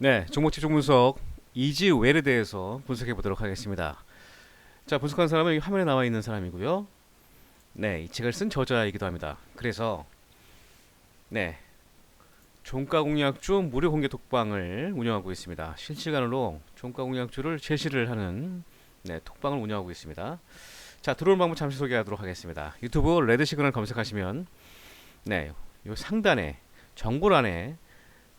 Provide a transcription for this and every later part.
네, 종목집 종분석 이지웰에 대해서 분석해 보도록 하겠습니다. 자, 분석한 사람은 여기 화면에 나와 있는 사람이고요. 네, 이 책을 쓴 저자이기도 합니다. 그래서 네, 종가 공략주 무료 공개 톡방을 운영하고 있습니다. 실시간으로 종가 공략주를 제시를 하는 네, 톡방을 운영하고 있습니다. 자, 들어오는 방법 잠시 소개하도록 하겠습니다. 유튜브 레드 시그널 검색하시면 네, 요 상단에 정보란에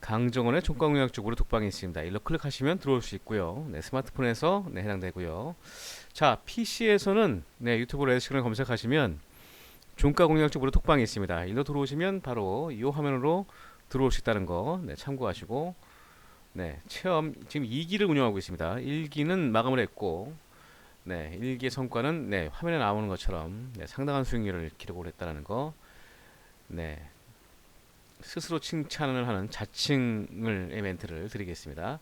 강정원의 종가공약 쪽으로 독방이 있습니다. 일로 클릭하시면 들어올 수 있고요. 네, 스마트폰에서 네, 해당되고요. 자, PC에서는 네, 유튜브 레드시그널 검색하시면 종가공약 쪽으로 독방이 있습니다. 일로 들어오시면 바로 이 화면으로 들어올 수 있다는 거 네, 참고하시고 네, 체험 지금 2기를 운영하고 있습니다. 1기는 마감을 했고 네, 1기의 성과는 네, 화면에 나오는 것처럼 네, 상당한 수익률을 기록을 했다는 거 네, 스스로 칭찬을 하는 자칭을 멘트를 드리겠습니다.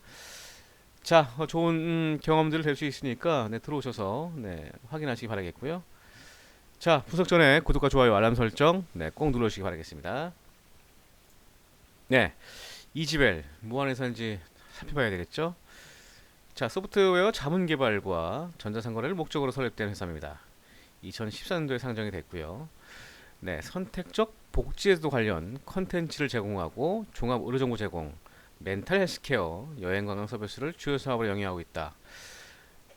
자, 어, 좋은 음, 경험들을 될수 있으니까 네, 들어오셔서 네, 확인하시기 바라겠고요. 자, 분석 전에 구독과 좋아요, 알람 설정 네, 꼭 눌러주시기 바라겠습니다. 네, 이지벨 뭐 안에서인지 살펴봐야 되겠죠. 자, 소프트웨어 자문 개발과 전자상거래를 목적으로 설립된 회사입니다. 2014년도에 상장이 됐고요. 네, 선택적 복지제도 관련 컨텐츠를 제공하고 종합 의료 정보 제공, 멘탈 헬스케어, 여행 관광 서비스를 주요 사업으로 영위하고 있다.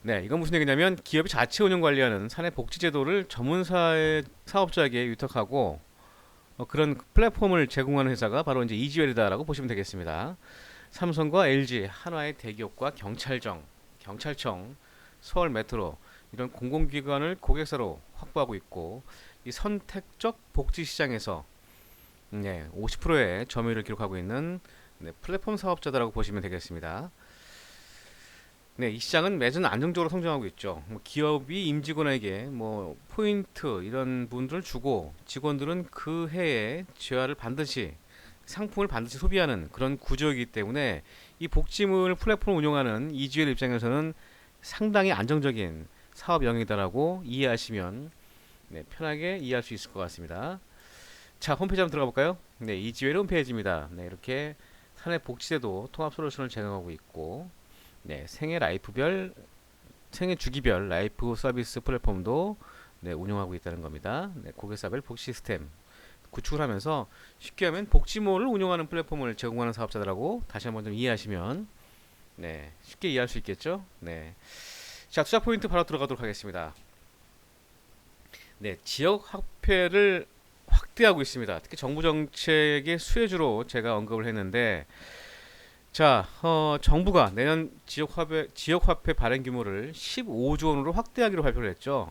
네, 이건 무슨 얘기냐면 기업이 자체 운영 관리하는 사내 복지 제도를 전문사의 사업자에게 위탁하고 어, 그런 플랫폼을 제공하는 회사가 바로 이제 이지웰이다라고 보시면 되겠습니다. 삼성과 LG, 한화의 대기업과 경찰청, 경찰청, 서울 메트로 이런 공공기관을 고객사로 확보하고 있고 이 선택적 복지 시장에서 네, 50%의 점유율을 기록하고 있는 네, 플랫폼 사업자다라고 보시면 되겠습니다. 네, 이 시장은 매년 안정적으로 성장하고 있죠. 뭐 기업이 임직원에게 뭐 포인트 이런 분들을 주고 직원들은 그 해에 재화를 반드시 상품을 반드시 소비하는 그런 구조이기 때문에 이 복지물 플랫폼을 운영하는 이주엘 입장에서는 상당히 안정적인 사업 영역이다라고 이해하시면 네, 편하게 이해할 수 있을 것 같습니다. 자, 홈페이지 한번 들어가 볼까요? 네, 이지웰 홈페이지입니다. 네, 이렇게 사내 복지제도 통합 솔루션을 제공하고 있고, 네, 생애 라이프별, 생애 주기별 라이프 서비스 플랫폼도 네, 운영하고 있다는 겁니다. 네, 고객사별 복지 시스템 구축을 하면서 쉽게 하면 복지몰을 운영하는 플랫폼을 제공하는 사업자들하고 다시 한번 좀 이해하시면 네, 쉽게 이해할 수 있겠죠? 네. 자, 투자 포인트 바로 들어가도록 하겠습니다. 네, 지역 화폐를 확대하고 있습니다. 특히 정부 정책의 수혜주로 제가 언급을 했는데, 자, 어, 정부가 내년 지역 화폐 지역 화폐 발행 규모를 15조 원으로 확대하기로 발표를 했죠.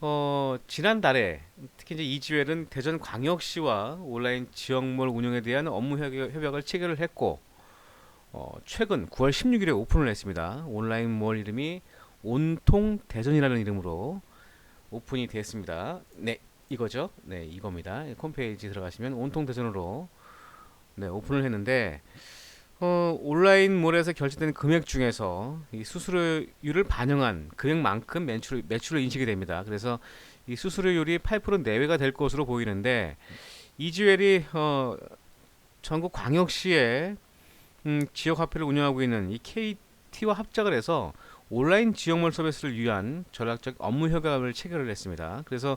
어, 지난달에 특히 이제 이지웰은 대전 광역시와 온라인 지역몰 운영에 대한 업무 협약- 협약을 체결을 했고, 어, 최근 9월 16일에 오픈을 했습니다. 온라인 몰 이름이 온통 대전이라는 이름으로 오픈이 됐습니다. 네, 이거죠. 네, 이겁니다. 홈페이지 들어가시면 온통 대전으로 네, 오픈을 했는데 어, 온라인 몰에서 결제된 금액 중에서 이 수수료율을 반영한 금액만큼 매출 매출로 인식이 됩니다. 그래서 이 수수료율이 8% 내외가 될 것으로 보이는데 이지웰이 어, 전국 광역시에 음, 지역 화폐를 운영하고 있는 이 KT와 합작을 해서 온라인 지역몰 서비스를 위한 전략적 업무 협약을 체결을 했습니다. 그래서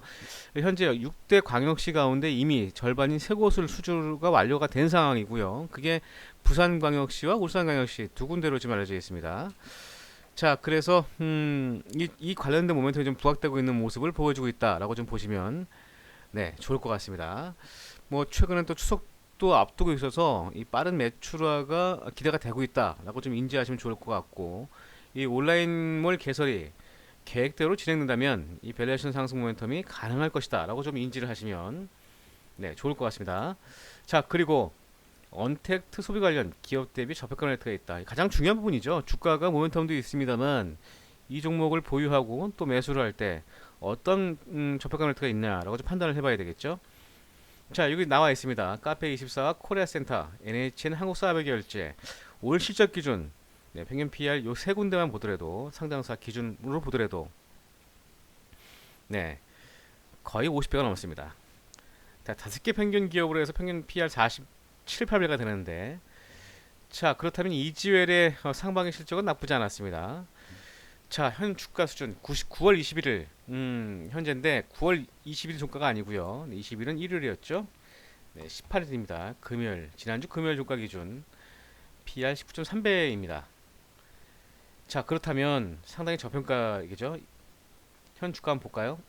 현재 6대 광역시 가운데 이미 절반인 세 곳을 수주가 완료가 된 상황이고요. 그게 부산광역시와 울산광역시 두 군데로 지금 알려져 있습니다. 자, 그래서 음, 이, 이 관련된 모멘텀이 좀 부각되고 있는 모습을 보여주고 있다라고 좀 보시면 네 좋을 것 같습니다. 뭐 최근에 또 추석도 앞두고 있어서 이 빠른 매출화가 기대가 되고 있다라고 좀 인지하시면 좋을 것 같고 이 온라인몰 개설이 계획대로 진행된다면 이 밸류에이션 상승 모멘텀이 가능할 것이다라고 좀 인지를 하시면 네 좋을 것 같습니다. 자 그리고 언택트 소비 관련 기업 대비 저평가 레이트가 있다. 가장 중요한 부분이죠. 주가가 모멘텀도 있습니다만 이 종목을 보유하고 또 매수를 할 때 어떤 음, 저평가 레이트가 있냐라고 좀 판단을 해봐야 되겠죠. 자 여기 나와 있습니다. 카페 24와 코리아 센터, NHN 한국사업결제 올 실적 기준 네, 평균 PR 요 세 군데만 보더라도 상장사 기준으로 보더라도 네 거의 50배가 넘습니다. 자, 다섯 개 평균 기업으로 해서 평균 PR 47, 8배가 되는데 자, 그렇다면 이지웰의 어, 상반기 실적은 나쁘지 않았습니다. 자, 현 주가 수준 90, 9월 21일 음, 현재인데 9월 20일 종가가 아니고요. 네, 20일은 일요일이었죠. 네, 18일입니다. 금요일. 지난주 금요일 종가 기준 PR 19.3배입니다. 자, 그렇다면 상당히 저평가이죠. 현 주가 한번 볼까요?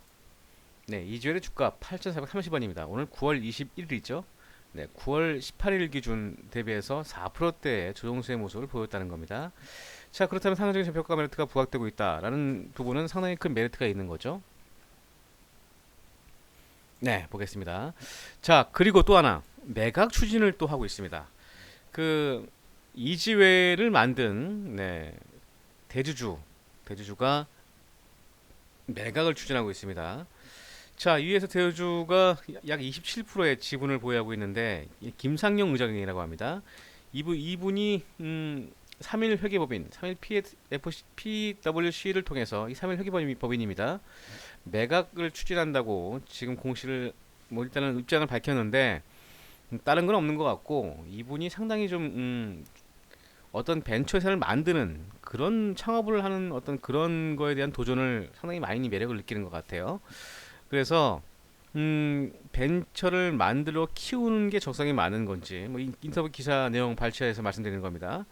네, 이주일의 주가 8,430원입니다. 오늘 9월 21일이죠. 네, 9월 18일 기준 대비해서 4%대의 조정수의 모습을 보였다는 겁니다. 자, 그렇다면 상대적인 저평가 메리트가 부각되고 있다라는 부분은 상당히 큰 메리트가 있는 거죠. 네, 보겠습니다. 자, 그리고 또 하나 매각 추진을 또 하고 있습니다. 그 이지회를 만든 네, 대주주 대주주가 매각을 추진하고 있습니다. 자, 위에서 대주주가 약 27%의 지분을 보유하고 있는데 이 김상용 의장이라고 합니다. 이분 이분이 음, 3일 회계법인, 3일 PFC, PWC를 통해서 이 3일 회계법인입니다. 매각을 추진한다고 지금 공시를 뭐 일단은 입장을 밝혔는데 음, 다른 건 없는 것 같고 이분이 상당히 좀 음, 어떤 벤처 회사를 만드는 그런 창업을 하는 어떤 그런 거에 대한 도전을 상당히 많이 매력을 느끼는 것 같아요. 그래서 음, 벤처를 만들어 키우는 게 적성이 많은 건지 뭐 인- 인터뷰 기사 내용 발췌해서 말씀드리는 겁니다.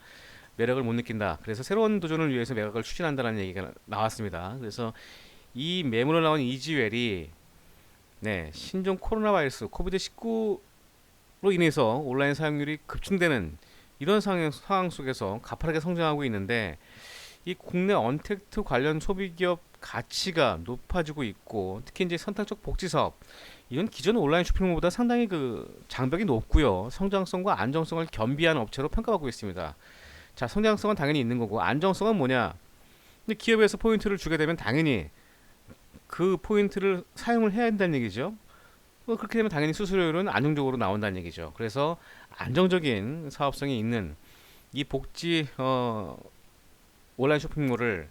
매력을 못 느낀다. 그래서 새로운 도전을 위해서 매각을 추진한다는 얘기가 나왔습니다. 그래서 이 매물로 나온 이지웰이 네, 신종 코로나 바이러스 코비드 19로 인해서 온라인 사용률이 급증되는 이런 상황, 상황 속에서 가파르게 성장하고 있는데 이 국내 언택트 관련 소비기업 가치가 높아지고 있고 특히 이제 선택적 복지 사업 이건 기존 온라인 쇼핑몰보다 상당히 그 장벽이 높고요 성장성과 안정성을 겸비한 업체로 평가받고 있습니다. 자 성장성은 당연히 있는 거고 안정성은 뭐냐? 근데 기업에서 포인트를 주게 되면 당연히 그 포인트를 사용을 해야 한다는 얘기죠. 뭐 그렇게 되면 당연히 수수료율은 안정적으로 나온다는 얘기죠. 그래서 안정적인 사업성이 있는 이 복지 어, 온라인 쇼핑몰을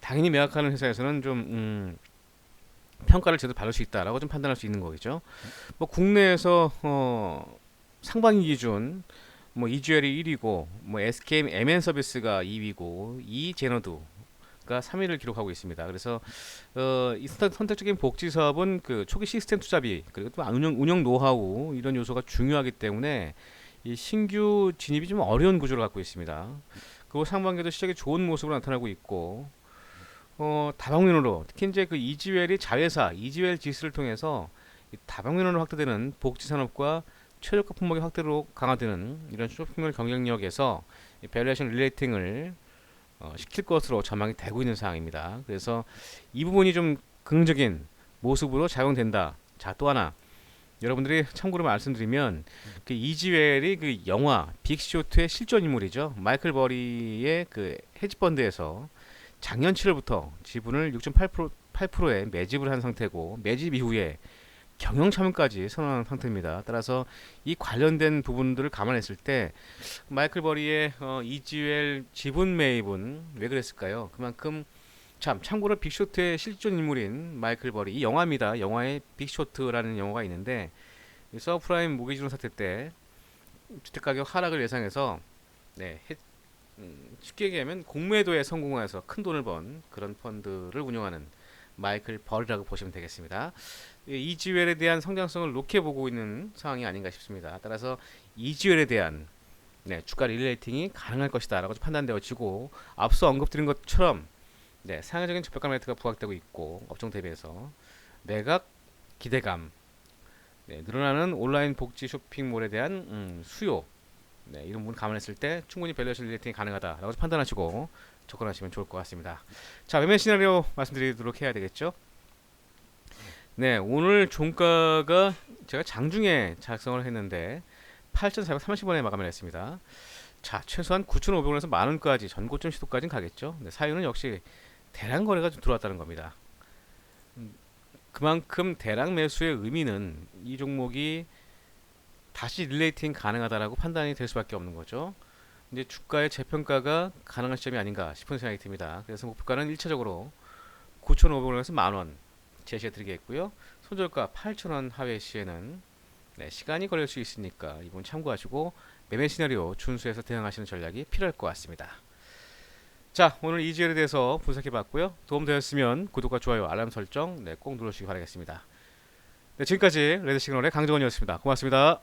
당연히 매각하는 회사에서는 좀 음, 평가를 제대로 받을 수 있다라고 좀 판단할 수 있는 거겠죠. 뭐 국내에서 어, 상반기 기준 뭐 이주얼이 1위고 뭐 SKM MN 서비스가 2위고 이 제너두 가 3위를 기록하고 있습니다. 그래서 어, 이 선택- 선택적인 복지 사업은 그 초기 시스템 투자비 그리고 또 운영, 운영 노하우 이런 요소가 중요하기 때문에 이 신규 진입이 좀 어려운 구조를 갖고 있습니다. 그리고 상반기도 시작이 좋은 모습으로 나타나고 있고 어, 다방면으로 특히 이제 그 이지웰이 자회사 이지웰 지수를 통해서 이 다방면으로 확대되는 복지 산업과 최저가 품목의 확대로 강화되는 이런 쇼핑몰 경쟁력에서 이 밸류에이션 릴레이팅을 어, 시킬 것으로 전망이 되고 있는 상황입니다. 그래서 이 부분이 좀 긍정적인 모습으로 작용된다. 자, 또 하나 여러분들이 참고로 말씀드리면 그 이지웰이 그 영화 빅쇼트의 실존 인물이죠. 마이클 버리의 그 헤지펀드에서 작년 7월부터 지분을 6.8% 8%에 매집을 한 상태고 매집 이후에 경영 참여까지 선언한 상태입니다. 따라서 이 관련된 부분들을 감안했을 때 마이클 버리의 어, 이지웰 지분 매입은 왜 그랬을까요? 그만큼 참 참고로 빅쇼트의 실존 인물인 마이클 버리 이 영화입니다. 영화에 빅쇼트라는 영화가 있는데 이 서프라임 모기지론 사태 때 주택 가격 하락을 예상해서 네, 해- 음, 쉽게 얘기하면 공매도에 성공해서 큰 돈을 번 그런 펀드를 운영하는 마이클 버리라고 보시면 되겠습니다. 이 이지웰에 대한 성장성을 높게 보고 있는 상황이 아닌가 싶습니다. 따라서 이지웰에 대한 네, 주가 릴레이팅이 가능할 것이다라고 판단되어지고 앞서 언급드린 것처럼 네, 상대적인 저평가 매트가 부각되고 있고 업종 대비해서 매각 기대감, 네, 늘어나는 온라인 복지 쇼핑몰에 대한 음, 수요, 네, 이런 부분 감안했을 때 충분히 밸류에이션 릴레이팅이 가능하다라고 판단하시고 접근하시면 좋을 것 같습니다. 자, 매매 시나리오 말씀드리도록 해야 되겠죠? 네, 오늘 종가가 제가 장중에 작성을 했는데 8,430원에 마감을 했습니다. 자, 최소한 9,500원에서 만 원까지 전고점 시도까지는 가겠죠. 네, 사유는 역시 대량 거래가 좀 들어왔다는 겁니다. 음, 그만큼 대량 매수의 의미는 이 종목이 다시 릴레이팅 가능하다라고 판단이 될 수밖에 없는 거죠. 이제 주가의 재평가가 가능한 시점이 아닌가 싶은 생각이 듭니다. 그래서 목표가는 1차적으로 9,500원에서 만 원 제시해 드리겠고요. 손절가 8,000원 하회 시에는 네, 시간이 걸릴 수 있으니까 이번 참고하시고 매매 시나리오 준수해서 대응하시는 전략이 필요할 것 같습니다. 자, 오늘 이지엘에 대해서 분석해 봤고요. 도움되었으면 구독과 좋아요, 알람 설정 네, 꼭 눌러주시기 바라겠습니다. 네, 지금까지 레드 시그널의 강정원이었습니다. 고맙습니다.